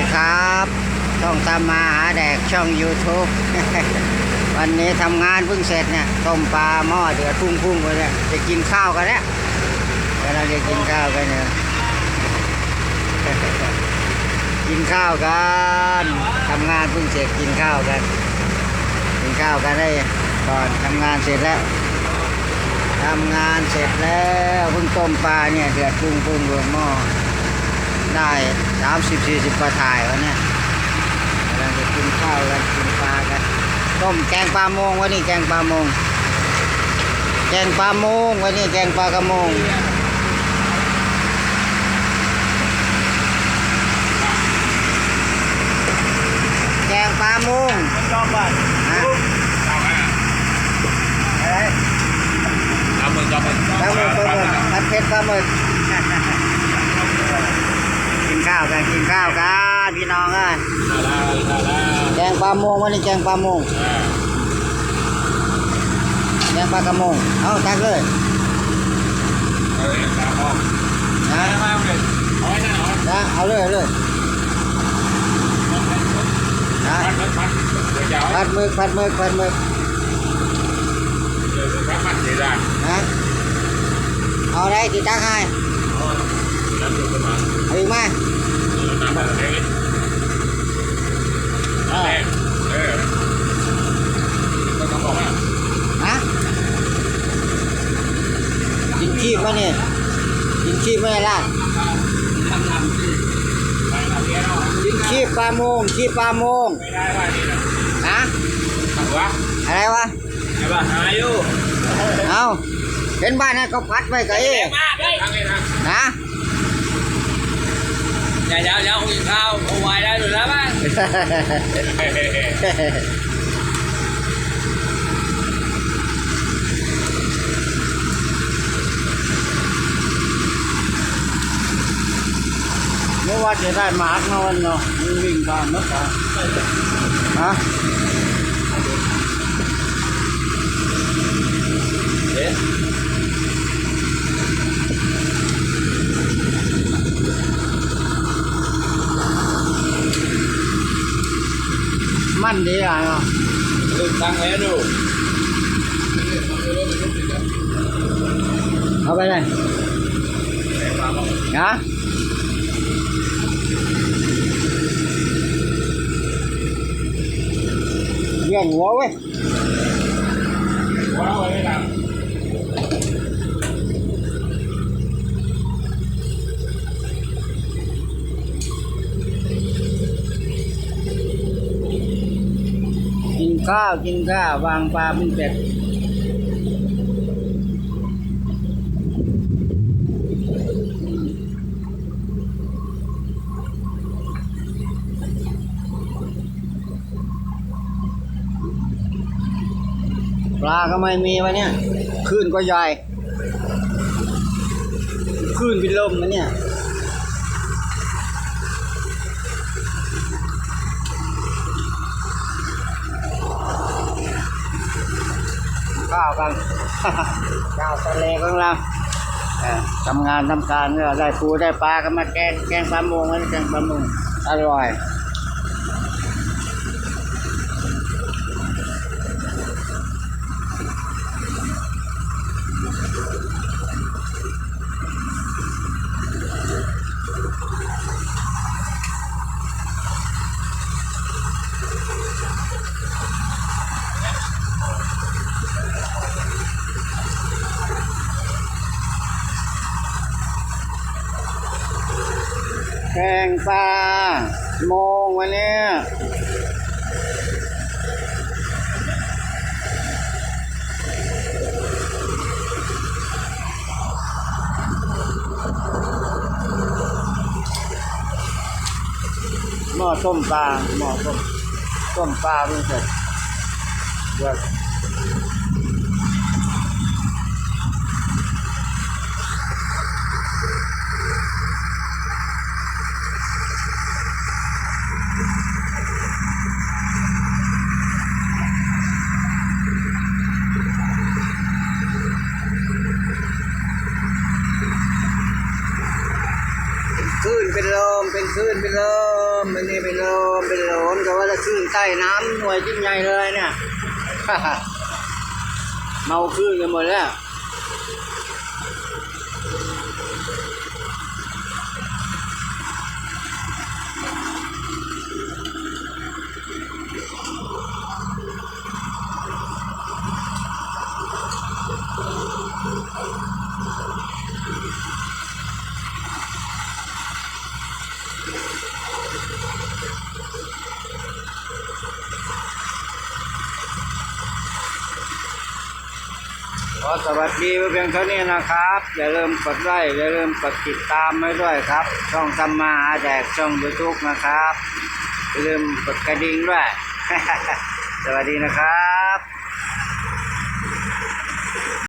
ดีครับช่องตามมาหาแดกช่อง YouTube วันนี้ทำงานเพิ่งเสร็จเนี่ยต้มปลาหม้อเดือดพุ่งๆไปเนี่ยจะกินข้าวกันแล้วเดี๋ยวเราจะกินข้าวกันเนี่ยกินข้าวกันทำงานเพิ่งเสร็จกินข้าวกัน กินข้าวกันได้ก่อนทำงานเสร็จแล้วทำงานเสร็จแล้วเพิ่งต้มปลาเนี่ยเดือดพุ่งๆบนหม้อได้ สามสิบสี่สิบกว่าถ่ายวันนี้กำลังจะกินข้าวกันกินปลากันต้มแกงปลาโมงวันนี้แกงปลาโมงแกงปลาโมงวันนี้แกงปลากระโมงแกงปลาโมงชอบบ้านฮะอะไรเอามือจับมือปลาหมึกปลาหมึกผัดเผ็ดปลาหมึก ข้าวกันกินข้าวกันพี่น้องเอ้ยได้ได้ได้แกงปลาโมงวันนี้แกงปลาโมงแกงปลากระโมงเอาตักเลยเออตาพ่อนะมาเลยเอาไว้นั่นเอานะเอาเลยเอาเลยนะพัดพัดพัดเดี๋ยวผัดหมึกผัดหมึกผัดหมึกเดี๋ยวพัดพัดเดี๋ยวได้นะเอาอะไรกี่ตักให้แล้วดูกันมา เอาอีกไหม น้ำมันเล็กเออเออก็ต้องบอกว่า ฮะ กินขี้มาเนี่ยกินขี้ไม่ได้ละทำทำสิไปทำเนี้ยเนาะกินขี้ปลาโมงขี้ปลาโมงไม่ได้ว่านี่นะฮะทำวะอะไรวะไอ้บ้าหาอยู่เอาเป็นบ้านให้เขาพัดไว้กับเอ๊ะมาด้วยทางไงทางนะอย่าอย่าอย่ากินข้าวเอาไว้ได้หรือแล้วบ้าง ว่าจะได้หมาร์กมาวันเนาะมันวิ่งผ่านมั้งฮะเอ๊ะมันดีอะเนาะลืมตั้งแล้วดูเอาไปเลยนะเลี้ยงหัวเว้ยว้า วเลยนะกินข้าวกินข้าววางปลาเป็นเป็ด ปลาก็ไม่มีวะเนี่ยคลื่นก็ใหญ่คลื่นเป็นลมนะเนี่ยข้าวกันข้าวทะเลของเราทำงานทำการก็ได้ปูได้ปลาก็มาแกงแกงปลาโมงอันนี้แกงปลาโมงอร่อย แกงปลาโมงวันเนี้ยหม้อต้มปลาหม้อต้มต้มปลาเพิ่งเสร็จเดือด คลื่นเป็นลมเป็นคลื่นเป็นลมเป็นนี่เป็นลมเป็นโหลนก็ว่าจะคลื่นใต้น้ำหน่วยจิ้งใหญ่เลยเนี่ยเมาคลื่นกันหมดแล้ว ขอสวัสดีเพียงเท่านี้นะครับ อย่าลืมกดไลค์อย่าลืมกดติดตามไว้ด้วยครับ ช่องทำมาหาแดกช่องยูทูบนะครับ อย่าลืมกดกระดิ่งด้วย สวัสดีนะครับ